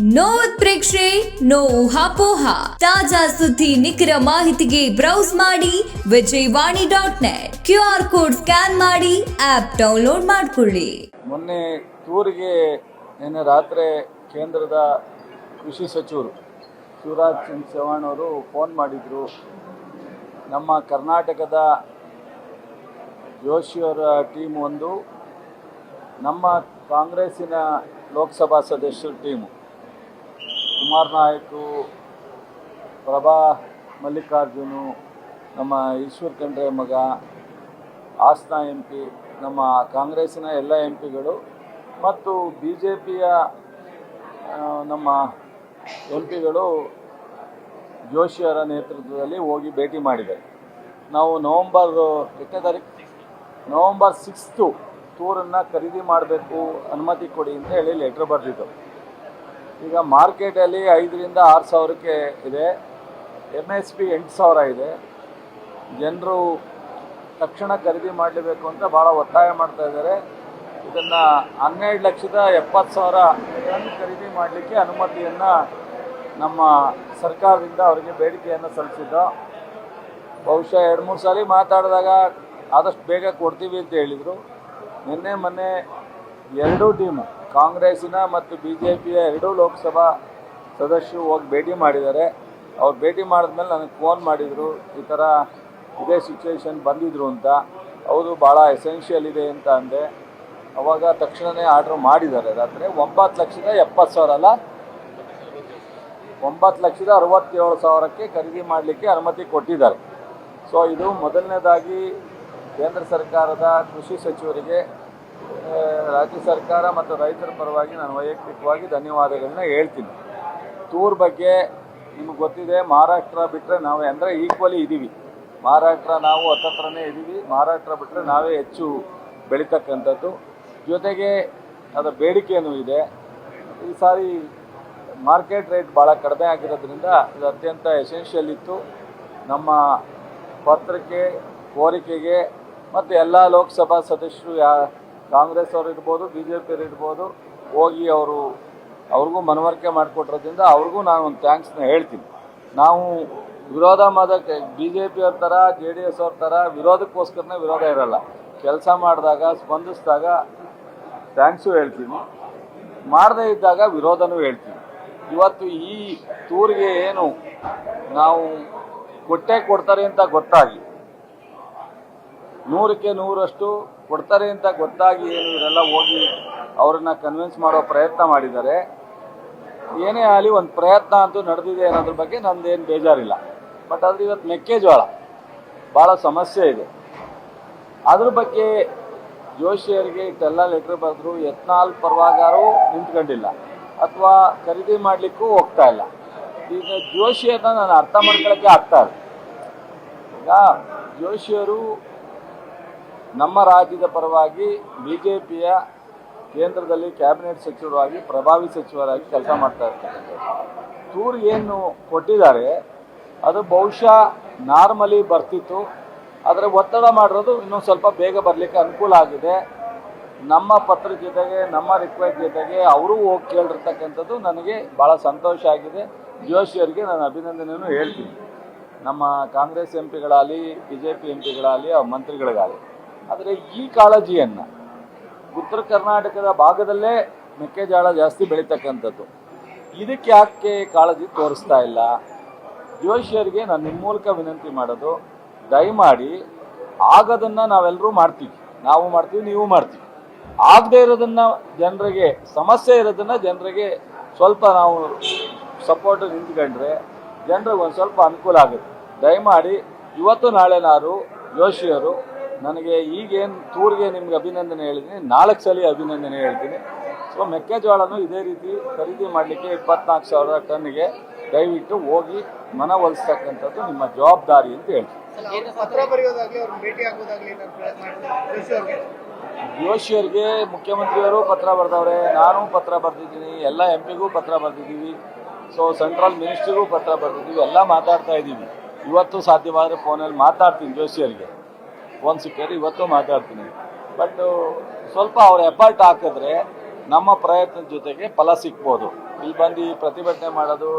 No ಪ್ರೇಕ್ಷೆ no ಊಹಾಪೋಹ ತಾಜಾ ಸುದ್ದಿ ನಿಖರ ಮಾಹಿತಿಗೆ ಬ್ರೌಸ್ ಮಾಡಿ Vijayavani dot net. Q R code scan ಮಾಡಿ, ಆಪ್ ಡೌನ್ಲೋಡ್ ಮಾಡಿಕೊಳ್ಳಿ. ಮೊನ್ನೆ ಟೂರಿಗೆ ನಿನ್ನೆ ರಾತ್ರಿ ಕೇಂದ್ರದ ಕೃಷಿ ಸಚಿವರು ಶಿವರಾಜ್ ಸಿಂಗ್ ಚೌಹಾಣ್ ಅವರು ಫೋನ್ ಮಾಡಿದರು. ನಮ್ಮ ಕರ್ನಾಟಕದ ಜೋಶಿಯವರ ಟೀಮ್ ಒಂದು, ನಮ್ಮ ಕಾಂಗ್ರೆಸ್ಸಿನ ಲೋಕಸಭಾ ಸದಸ್ಯರ ಟೀಮು. ಕುಮಾರ್ ನಾಯಕು, ಪ್ರಭಾ ಮಲ್ಲಿಕಾರ್ಜುನು, ನಮ್ಮ ಈಶ್ವರ್ ಖಂಡ್ರೆ ಮಗ, ಹಾಸನ ಎಂ ಪಿ, ನಮ್ಮ ಕಾಂಗ್ರೆಸ್ಸಿನ ಎಲ್ಲ ಎಂ ಪಿಗಳು ಮತ್ತು ಬಿ ಜೆ ಪಿಯ ನಮ್ಮ ಎಂ ಪಿಗಳು ಜೋಶಿಯವರ ನೇತೃತ್ವದಲ್ಲಿ ಹೋಗಿ ಭೇಟಿ ಮಾಡಿದೆ ನಾವು ನವಂಬರ್ ಎಷ್ಟನೇ ತಾರೀಕು? ನವಂಬರ್ ಸಿಕ್ಸ್ತು ಟೂರನ್ನು ಖರೀದಿ ಮಾಡಬೇಕು ಅನುಮತಿ ಕೊಡಿ ಅಂತ ಹೇಳಿ ಲೆಟ್ರ್ ಬರೆದಿದ್ದು. ಈಗ ಮಾರ್ಕೆಟಲ್ಲಿ ಐದರಿಂದ ಆರು ಸಾವಿರಕ್ಕೆ ಇದೆ. ಎಂ ಎಸ್ ಪಿ ಎಂಟು ಸಾವಿರ ಇದೆ. ಜನರು ತಕ್ಷಣ ಖರೀದಿ ಮಾಡಲೇಬೇಕು ಅಂತ ಭಾಳ ಒತ್ತಾಯ ಮಾಡ್ತಾ ಇದ್ದಾರೆ. ಇದನ್ನು ಹನ್ನೆರಡು ಲಕ್ಷದ ಎಪ್ಪತ್ತು ಸಾವಿರ ಟನ್ ಖರೀದಿ ಮಾಡಲಿಕ್ಕೆ ಅನುಮತಿಯನ್ನು ನಮ್ಮ ಸರ್ಕಾರದಿಂದ ಅವರಿಗೆ ಬೇಡಿಕೆಯನ್ನು ಸಲ್ಲಿಸಿದ್ದು. ಬಹುಶಃ ಎರಡು ಮೂರು ಸಾರಿ ಮಾತಾಡಿದಾಗ ಆದಷ್ಟು ಬೇಗ ಕೊಡ್ತೀವಿ ಅಂತ ಹೇಳಿದರು. ನಿನ್ನೆ ಮೊನ್ನೆ ಎರಡೂ ಟೀಮು ಕಾಂಗ್ರೆಸ್ಸಿನ ಮತ್ತು ಬಿ ಜೆ ಪಿಯ ಎರಡೂ ಲೋಕಸಭಾ ಸದಸ್ಯರು ಹೋಗಿ ಭೇಟಿ ಮಾಡಿದ್ದಾರೆ. ಅವ್ರು ಭೇಟಿ ಮಾಡಿದ್ಮೇಲೆ ನನಗೆ ಫೋನ್ ಮಾಡಿದರು, ಈ ಥರ ಇದೇ ಸಿಚುವೇಶನ್ ಬಂದಿದ್ರು ಅಂತ. ಹೌದು, ಭಾಳ ಎಸೆನ್ಷಿಯಲ್ ಇದೆ ಅಂತ ಅಂದೆ. ಅವಾಗ ತಕ್ಷಣವೇ ಆರ್ಡ್ರ್ ಮಾಡಿದ್ದಾರೆ. ರಾತ್ರಿ ಒಂಬತ್ತು ಲಕ್ಷದ ಎಪ್ಪತ್ತು ಸಾವಿರ ಅಲ್ಲ? ಒಂಬತ್ತು ಲಕ್ಷದ ಅರವತ್ತೇಳು ಸಾವಿರಕ್ಕೆ ಖರೀದಿ ಮಾಡಲಿಕ್ಕೆ ಅನುಮತಿ ಕೊಟ್ಟಿದ್ದಾರೆ. ಸೊ ಇದು ಮೊದಲನೇದಾಗಿ ಕೇಂದ್ರ ಸರ್ಕಾರದ ಕೃಷಿ ಸಚಿವರಿಗೆ ರಾಜ್ಯ ಸರ್ಕಾರ ಮತ್ತು ರೈತರ ಪರವಾಗಿ ನಾನು ವೈಯಕ್ತಿಕವಾಗಿ ಧನ್ಯವಾದಗಳನ್ನ ಹೇಳ್ತೀನಿ. ಟೂರ್ ಬಗ್ಗೆ ನಿಮ್ಗೆ ಗೊತ್ತಿದೆ, ಮಹಾರಾಷ್ಟ್ರ ಬಿಟ್ಟರೆ ನಾವು ಅಂದರೆ ಈಕ್ವಲಿ ಇದ್ದೀವಿ ಮಹಾರಾಷ್ಟ್ರ ನಾವು ಹತ್ತತ್ರನೇ ಇದ್ದೀವಿ ಮಹಾರಾಷ್ಟ್ರ ಬಿಟ್ಟರೆ ನಾವೇ ಹೆಚ್ಚು ಬೆಳೀತಕ್ಕಂಥದ್ದು. ಜೊತೆಗೆ ಅದರ ಬೇಡಿಕೆಯೂ ಇದೆ. ಈ ಸಾರಿ ಮಾರ್ಕೆಟ್ ರೇಟ್ ಭಾಳ ಕಡಿಮೆ ಆಗಿರೋದ್ರಿಂದ ಇದು ಅತ್ಯಂತ ಎಸೆನ್ಷಿಯಲ್ ಇತ್ತು. ನಮ್ಮ ಪತ್ರಕ್ಕೆ ಕೋರಿಕೆಗೆ ಮತ್ತು ಎಲ್ಲ ಲೋಕಸಭಾ ಸದಸ್ಯರು ಯಾ ಕಾಂಗ್ರೆಸ್ ಅವರು ಇರ್ಬೋದು ಬಿ ಜೆ ಪಿಯವ್ರು ಇರ್ಬೋದು, ಹೋಗಿ ಅವರು, ಅವ್ರಿಗೂ ಮನವರಿಕೆ ಮಾಡಿಕೊಟ್ಟಿರೋದ್ರಿಂದ ಅವ್ರಿಗೂ ನಾನು ಒಂದು ಥ್ಯಾಂಕ್ಸ್ನ ಹೇಳ್ತೀನಿ. ನಾವು ವಿರೋಧ ಮಾಡೋಕ್ಕೆ ಬಿ ಜೆ ಪಿಯವ್ರ ಥರ, ಜೆ ಡಿ ಎಸ್ ಅವ್ರ ಥರ ವಿರೋಧಕ್ಕೋಸ್ಕರನೇ ವಿರೋಧ ಇರಲ್ಲ. ಕೆಲಸ ಮಾಡಿದಾಗ, ಸ್ಪಂದಿಸಿದಾಗ ಥ್ಯಾಂಕ್ಸು ಹೇಳ್ತೀನಿ. ಮಾಡದೇ ಇದ್ದಾಗ ವಿರೋಧನೂ ಹೇಳ್ತೀನಿ. ಇವತ್ತು ಈ ಟೂರ್ಗೆ ಏನು ನಾವು ಕೊಟ್ಟೆ ಕೊಡ್ತಾರೆ ಅಂತ ಗೊತ್ತಾಗಿ ನೂರಕ್ಕೆ ನೂರಷ್ಟು ಕೊಡ್ತಾರೆ ಅಂತ ಗೊತ್ತಾಗಿ ಏನು ಇವರೆಲ್ಲ ಹೋಗಿ ಅವ್ರನ್ನ ಕನ್ವಿನ್ಸ್ ಮಾಡೋ ಪ್ರಯತ್ನ ಮಾಡಿದ್ದಾರೆ. ಏನೇ ಆಗಲಿ ಒಂದು ಪ್ರಯತ್ನ ಅಂತೂ ನಡೆದಿದೆ ಅನ್ನೋದ್ರ ಬಗ್ಗೆ ನಂದೇನು ಬೇಜಾರಿಲ್ಲ. ಬಟ್ ಆದರೆ ಇವತ್ತು ಮೆಕ್ಕೆಜೋಳ ಭಾಳ ಸಮಸ್ಯೆ ಇದೆ. ಅದ್ರ ಬಗ್ಗೆ ಜೋಶಿಯರಿಗೆ ಇಷ್ಟೆಲ್ಲ ಲೆಟ್ರ್ ಬರೆದ್ರು ಯತ್ನಾಲ್ ಪರವಾಗಾರು ನಿಂತ್ಕೊಂಡಿಲ್ಲ. ಅಥವಾ ಖರೀದಿ ಮಾಡಲಿಕ್ಕೂ ಹೋಗ್ತಾ ಇಲ್ಲ. ಈಗ ಜೋಶಿಯರ್ನ ನಾನು ಅರ್ಥ ಮಾಡ್ಕೊಳ್ಳೋಕ್ಕೆ ಆಗ್ತಾ ಇಲ್ಲ. ಈಗ ಜೋಶಿಯವರು ನಮ್ಮ ರಾಜ್ಯದ ಪರವಾಗಿ ಬಿ ಜೆ ಪಿಯ ಕೇಂದ್ರದಲ್ಲಿ ಕ್ಯಾಬಿನೆಟ್ ಸಚಿವರಾಗಿ, ಪ್ರಭಾವಿ ಸಚಿವರಾಗಿ ಕೆಲಸ ಮಾಡ್ತಾ ಇರ್ತಕ್ಕಂಥದ್ದು ಟೂರ್ ಏನು ಕೊಟ್ಟಿದ್ದಾರೆ, ಅದು ಬಹುಶಃ ನಾರ್ಮಲಿ ಬರ್ತಿತ್ತು. ಆದರೆ ಒತ್ತಡ ಮಾಡಿರೋದು ಇನ್ನೊಂದು ಸ್ವಲ್ಪ ಬೇಗ ಬರಲಿಕ್ಕೆ ಅನುಕೂಲ ಆಗಿದೆ. ನಮ್ಮ ಪತ್ರ ಜೊತೆಗೆ, ನಮ್ಮ ರಿಕ್ವೆಸ್ಟ್ ಜೊತೆಗೆ ಅವರು ಹೋಗಿ ಕೇಳಿರ್ತಕ್ಕಂಥದ್ದು ನನಗೆ ಭಾಳ ಸಂತೋಷ ಆಗಿದೆ. ಜೋಶಿಯವರಿಗೆ ನಾನು ಅಭಿನಂದನೆಯನ್ನು ಹೇಳ್ತೀನಿ. ನಮ್ಮ ಕಾಂಗ್ರೆಸ್ ಎಂ ಪಿಗಳಾಗಲಿ ಬಿ ಜೆ ಪಿ ಎಂ ಪಿಗಳಾಗಲಿ ಮಂತ್ರಿಗಳಿಗಾಗಲಿ. ಆದರೆ ಈ ಕಾಳಜಿಯನ್ನು ಉತ್ತರ ಕರ್ನಾಟಕದ ಭಾಗದಲ್ಲೇ ಮೆಕ್ಕೆಜೋಳ ಜಾಸ್ತಿ ಬೆಳೀತಕ್ಕಂಥದ್ದು. ಇದಕ್ಕೆ ಯಾಕೆ ಕಾಳಜಿ ತೋರಿಸ್ತಾ ಇಲ್ಲ? ಜೋಶಿಯರಿಗೆ ನಾನು ನಿಮ್ಮ ಮೂಲಕ ವಿನಂತಿ ಮಾಡೋದು, ದಯಮಾಡಿ ಆಗೋದನ್ನು ನಾವೆಲ್ಲರೂ ಮಾಡ್ತೀವಿ. ನಾವು ಮಾಡ್ತೀವಿ, ನೀವು ಮಾಡ್ತೀವಿ. ಆಗದೆ ಇರೋದನ್ನ ಜನರಿಗೆ, ಸಮಸ್ಯೆ ಇರೋದನ್ನ ಜನರಿಗೆ ಸ್ವಲ್ಪ ನಾವು ಸಪೋರ್ಟ್ ನಿಂತ್ಕೊಂಡ್ರೆ ಜನರಿಗೆ ಒಂದು ಸ್ವಲ್ಪ ಅನುಕೂಲ ಆಗುತ್ತೆ. ದಯಮಾಡಿ ಇವತ್ತು ನಾಳೆನಾರು ಜೋಶಿಯವರು ನನಗೆ ಈಗೇನು ಟೂರ್ಗೆ ನಿಮ್ಗೆ ಅಭಿನಂದನೆ ಹೇಳಿದ್ದೀನಿ. ನಾಲ್ಕು ಸಲ ಅಭಿನಂದನೆ ಹೇಳ್ತೀನಿ. ಸೊ ಮೆಕ್ಕೆಜೋಳನೂ ಇದೇ ರೀತಿ ಖರೀದಿ ಮಾಡಲಿಕ್ಕೆ ಇಪ್ಪತ್ನಾಲ್ಕು ಸಾವಿರ ಟನ್ನಿಗೆ ದಯವಿಟ್ಟು ಹೋಗಿ ಮನವೊಲಿಸ್ತಕ್ಕಂಥದ್ದು ನಿಮ್ಮ ಜವಾಬ್ದಾರಿ ಅಂತ ಹೇಳ್ತೀನಿ. ಏನು ಪತ್ರ ಬರೆಯೋದಾಗ್ಲಿ ಅವ್ರನ್ನ ಭೇಟಿ ಆಗೋದಾಗ್ಲಿ ಏನಾದ್ರು ಪ್ರಯತ್ನ ಮಾಡಿದ್ರೆ ಜೋಶಿ ಅವ್ರಿಗೆ ಜೋಶಿಯವರಿಗೆ ಮುಖ್ಯಮಂತ್ರಿಯವರು ಪತ್ರ ಬರೆದವ್ರೆ ನಾನು ಪತ್ರ ಬರೆದಿದ್ದೀನಿ ಎಲ್ಲ ಎಂ ಪಿಗೂ ಪತ್ರ ಬರೆದಿದ್ದೀವಿ ಸೊ ಸೆಂಟ್ರಲ್ ಮಿನಿಸ್ಟ್ರಿಗೂ ಪತ್ರ ಬರೆದಿದ್ದೀವಿ ಎಲ್ಲ ಮಾತಾಡ್ತಾ ಇದ್ದೀವಿ. ಇವತ್ತು ಸಾಧ್ಯವಾದರೆ ಫೋನಲ್ಲಿ ಮಾತಾಡ್ತೀನಿ ಜೋಶಿಯವರಿಗೆ. ಫೋನ್ ಸಿಕ್ಕಿದ್ರೆ ಇವತ್ತು ಮಾತಾಡ್ತೀನಿ. ಬಟ್ ಸ್ವಲ್ಪ ಅವ್ರ ಎಫರ್ಟ್ ಹಾಕಿದ್ರೆ ನಮ್ಮ ಪ್ರಯತ್ನದ ಜೊತೆಗೆ ಫಲ ಸಿಕ್ಬೋದು ಇಲ್ಲಿ ಬಂದು ಪ್ರತಿಭಟನೆ ಮಾಡೋದು,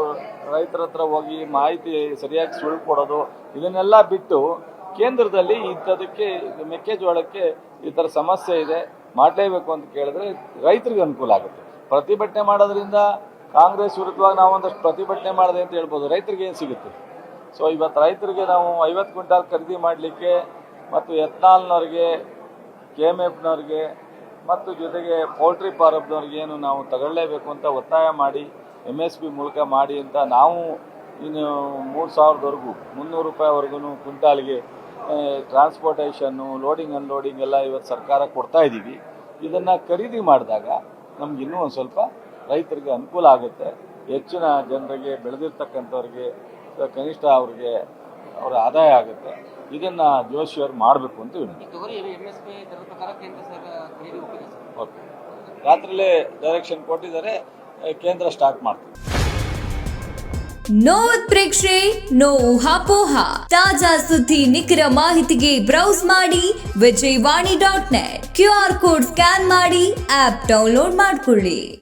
ರೈತರ ಹತ್ರ ಹೋಗಿ ಮಾಹಿತಿ ಸರಿಯಾಗಿ ಸುಳ್ಳು ಕೊಡೋದು, ಇದನ್ನೆಲ್ಲ ಬಿಟ್ಟು ಕೇಂದ್ರದಲ್ಲಿ ಇಂಥದಕ್ಕೆ ಮೆಕ್ಕೆಜೋಳಕ್ಕೆ ಈ ಥರ ಸಮಸ್ಯೆ ಇದೆ, ಮಾಡಲೇಬೇಕು ಅಂತ ಕೇಳಿದ್ರೆ ರೈತರಿಗೆ ಅನುಕೂಲ ಆಗುತ್ತೆ. ಪ್ರತಿಭಟನೆ ಮಾಡೋದ್ರಿಂದ ಕಾಂಗ್ರೆಸ್ ವಿರುದ್ಧವಾಗಿ ನಾವು ಒಂದಷ್ಟು ಪ್ರತಿಭಟನೆ ಮಾಡಿದೆ ಅಂತ ಹೇಳ್ಬೋದು. ರೈತರಿಗೆ ಏನು ಸಿಗುತ್ತೆ? ಸೊ ಇವತ್ತು ರೈತರಿಗೆ ನಾವು ಐವತ್ತು ಕ್ವಿಂಟಾಲ್ ಖರೀದಿ ಮಾಡಲಿಕ್ಕೆ ಮತ್ತು ಎತ್ನಾಲ್ನವ್ರಿಗೆ ಕೆ ಎಂ ಎಫ್ನವ್ರಿಗೆ ಮತ್ತು ಜೊತೆಗೆ ಪೌಲ್ಟ್ರಿ ಫಾರಮ್ನವ್ರಿಗೆ ಏನು ನಾವು ತಗೊಳ್ಳೇಬೇಕು ಅಂತ ಒತ್ತಾಯ ಮಾಡಿ ಎಂ ಎಸ್ ಪಿ ಮೂಲಕ ಮಾಡಿ ಅಂತ ನಾವು ಇನ್ನು ಮೂರು ಸಾವಿರದವರೆಗೂ, ಮುನ್ನೂರು ರೂಪಾಯಿವರೆಗೂ ಕ್ವಿಂಟಾಲ್ಗೆ ಟ್ರಾನ್ಸ್ಪೋರ್ಟೇಷನ್ನು ಲೋಡಿಂಗ್ ಅನ್ಲೋಡಿಂಗ್ ಎಲ್ಲ ಇವತ್ತು ಸರ್ಕಾರ ಕೊಡ್ತಾ ಇದ್ದೀವಿ. ಇದನ್ನು ಖರೀದಿ ಮಾಡಿದಾಗ ನಮ್ಗೆ ಇನ್ನೂ ಒಂದು ಸ್ವಲ್ಪ ರೈತರಿಗೆ ಅನುಕೂಲ ಆಗುತ್ತೆ. ಹೆಚ್ಚಿನ ಜನರಿಗೆ, ಬೆಳೆದಿರ್ತಕ್ಕಂಥವ್ರಿಗೆ, ಕನಿಷ್ಠ ಅವ್ರಿಗೆ ಅವರ ಆದಾಯ ಆಗುತ್ತೆ. ಇದನ್ನು ಜೋಶಿಯವರು ಮಾಡಬೇಕು ಅಂತ ಓಕೆ ರಾತ್ರಿಲೇ ಡೈರೆಕ್ಷನ್ ಕೊಟ್ಟಿದ್ದಾರೆ ಕೇಂದ್ರ ಸ್ಟಾರ್ಟ್ ಮಾಡ್ತೀವಿ. ನೋ ಉತ್ಪ್ರೇಕ್ಷೆ ನೋ ಊಹಾಪೋಹ ತಾಜಾ ಸುದ್ದಿ ನಿಖರ ಮಾಹಿತಿಗೆ ಬ್ರೌಸ್ ಮಾಡಿ Vijayavani dot net Q R code scan ಮಾಡಿ ಆಪ್ ಡೌನ್ಲೋಡ್ ಮಾಡ್ಕೊಳ್ಳಿ.